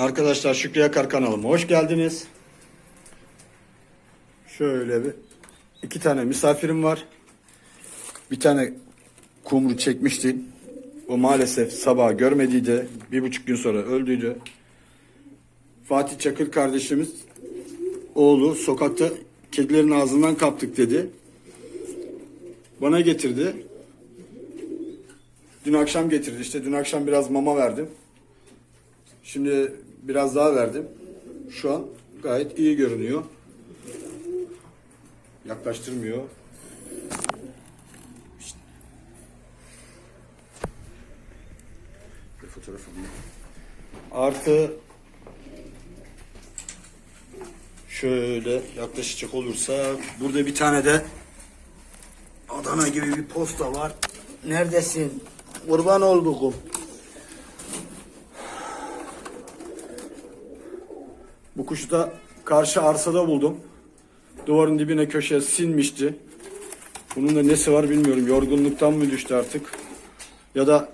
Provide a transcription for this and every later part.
Arkadaşlar Şükrü Yakar kanalıma hoş geldiniz. Şöyle bir iki tane misafirim var. Bir tane kumru çekmiştim. O maalesef sabah görmediydi. Bir buçuk gün sonra öldüydü. Fatih Çakır kardeşimiz oğlu sokakta kedilerin ağzından kaptık dedi. Bana getirdi. Dün akşam getirdi işte. Dün akşam biraz mama verdim. Şimdi biraz daha verdim. Şu an gayet iyi görünüyor. Yaklaştırmıyor. Şşt. Bir fotoğraf alayım. Artı şöyle yaklaşacak olursa burada bir tane de Adana gibi bir posta var. Neredesin? Kurban olduğum. Bu kuşu da karşı arsada buldum. Duvarın dibine köşeye sinmişti. Bunun da nesi var bilmiyorum. Yorgunluktan mı düştü artık? Ya da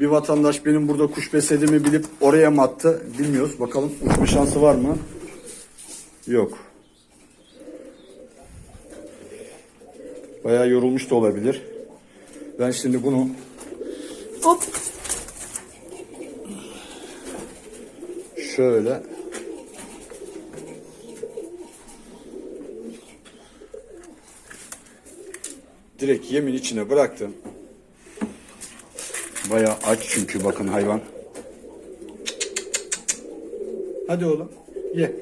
bir vatandaş benim burada kuş beslediğimi bilip oraya mı attı bilmiyoruz. Bakalım uçma şansı var mı? Yok. Bayağı yorulmuş da olabilir. Ben şimdi bunu hop şöyle direkt yemin içine bıraktım. Bayağı aç çünkü bakın hayvan. Hadi oğlum ye.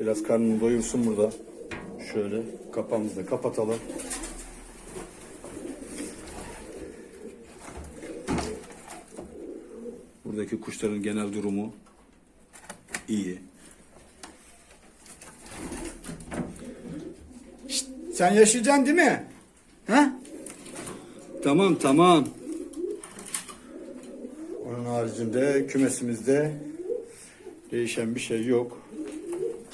Biraz karnını doyursun burada. Şöyle kapağımızı da kapatalım. Buradaki kuşların genel durumu iyi. Sen yaşayacaksın değil mi? Ha? Tamam tamam. Onun haricinde kümesimizde değişen bir şey yok.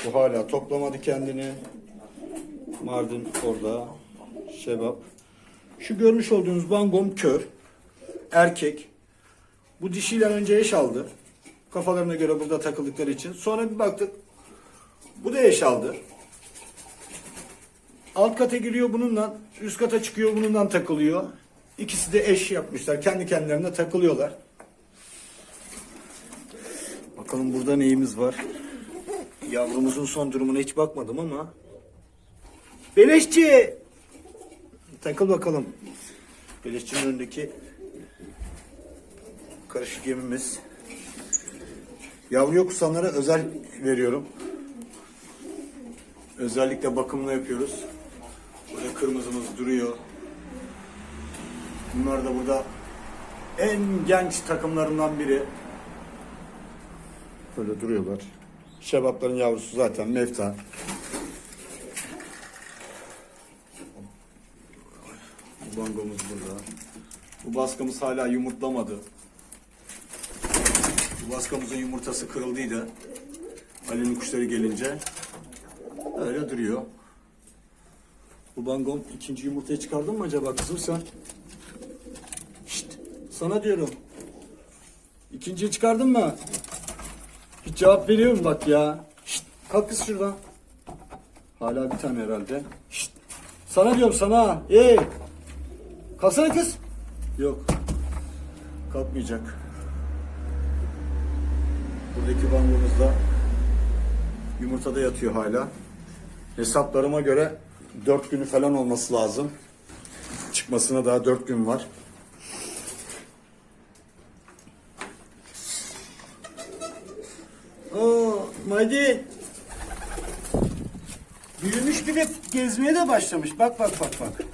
Bu hala toplamadı kendini. Mardin orada. Şebap. Şu görmüş olduğunuz bangom kör. Erkek. Bu dişiyle önce eş aldı. Kafalarına göre burada takıldıkları için. Sonra bir baktık. Bu da eş aldı. Alt kata giriyor bununla. Üst kata çıkıyor bununla takılıyor. İkisi de eş yapmışlar. Kendi kendilerine takılıyorlar. Bakalım burada neyimiz var. Yavrumuzun son durumuna hiç bakmadım ama. Beleşçi! Takıl bakalım. Beleşçinin önündeki karışık yemimiz. Yavruya kusanlara özel veriyorum. Özellikle bakımını yapıyoruz. Kırmızımız duruyor. Bunlar da burada en genç takımlarından biri. Böyle duruyorlar. Şebapların yavrusu zaten mefta. Bu bangomuz burada. Bu baskamız hala yumurtlamadı. Bu baskamızın yumurtası kırıldıydı. Ali'nin kuşları gelince. Öyle duruyor. Bu bangom ikinci yumurtayı çıkardın mı acaba kızım sen? Şşt, sana diyorum. İkinciyi çıkardın mı? Hiç cevap veriyorum bak ya. Şşt, kalk kız şuradan. Hala bir tane herhalde. Şşt, sana diyorum sana. Hey. Kalksana kız. Yok. Kalkmayacak. Buradaki bangomuzda yumurtada yatıyor hala. Hesaplarıma göre 4 günü falan olması lazım. Çıkmasına daha 4 gün var. Oo, Maydi. Büyümüş bile gezmeye de başlamış. Bak bak bak bak.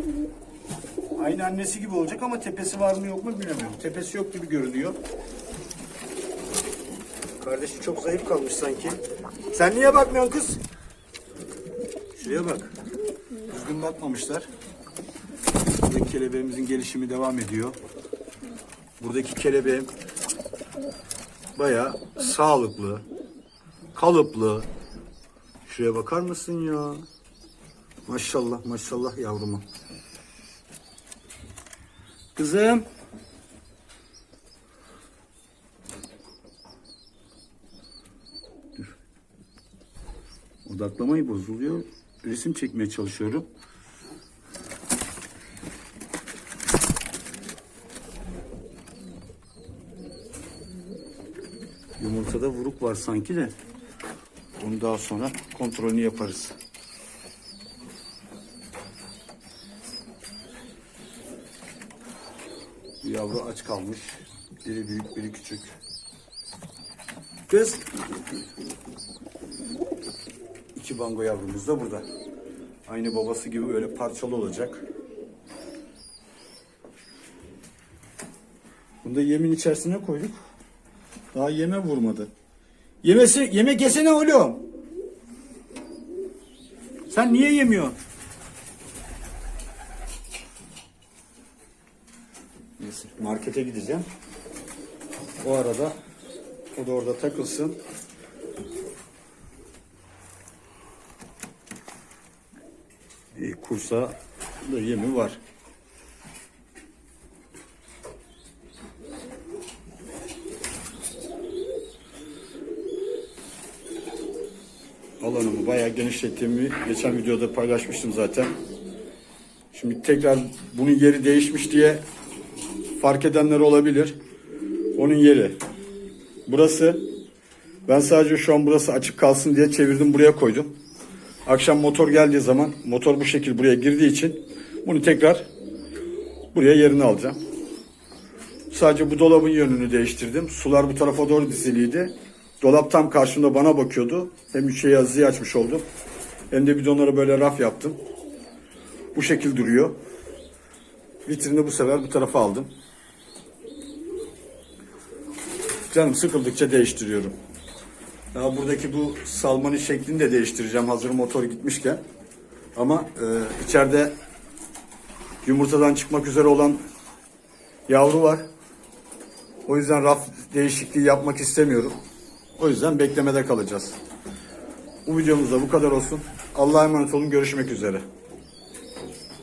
Aynı annesi gibi olacak ama tepesi var mı yok mu bilemiyorum. Tepesi yok gibi görünüyor. Kardeşi çok zayıf kalmış sanki. Sen niye bakmıyorsun kız? Şuraya bak. Düzgün bakmamışlar. Buradaki kelebeğimizin gelişimi devam ediyor. Buradaki kelebeğim baya sağlıklı, kalıplı. Şuraya bakar mısın ya? Maşallah maşallah yavruma. Kızım. Dur. Odaklamayı bozuluyor. Resim çekmeye çalışıyorum. Yumurtada vuruk var sanki de. Onu daha sonra kontrolünü yaparız. Yavru aç kalmış. Biri büyük, biri küçük. Kız. İki bango yavrumuz da burada. Aynı babası gibi öyle parçalı olacak. Bunu da yemin içerisine koyduk. Daha yeme vurmadı. Yemesi, yemek yesene oğlum. Sen niye yemiyorsun? Neyse, markete gideceğim. O arada o da orada takılsın. İyi, kursa da yemi var. Alanımı bayağı genişlettiğimi geçen videoda paylaşmıştım zaten. Şimdi tekrar bunun yeri değişmiş diye fark edenler olabilir. Onun yeri. Burası. Ben sadece şu an burası açık kalsın diye çevirdim buraya koydum. Akşam motor geldiği zaman motor bu şekil buraya girdiği için bunu tekrar buraya yerini alacağım. Sadece bu dolabın yönünü değiştirdim. Sular bu tarafa doğru diziliydi. Dolap tam karşımda bana bakıyordu. Hem üçe yazıyı açmış oldum. Hem de bidonlara böyle raf yaptım. Bu şekil duruyor. Vitrini bu sefer bu tarafa aldım. Canım sıkıldıkça değiştiriyorum. Daha buradaki bu salmanın şeklini de değiştireceğim hazır motor gitmişken. Ama e, içeride yumurtadan çıkmak üzere olan yavru var. O yüzden raf değişikliği yapmak istemiyorum. O yüzden beklemede kalacağız. Bu videomuz da bu kadar olsun. Allah'a emanet olun. Görüşmek üzere.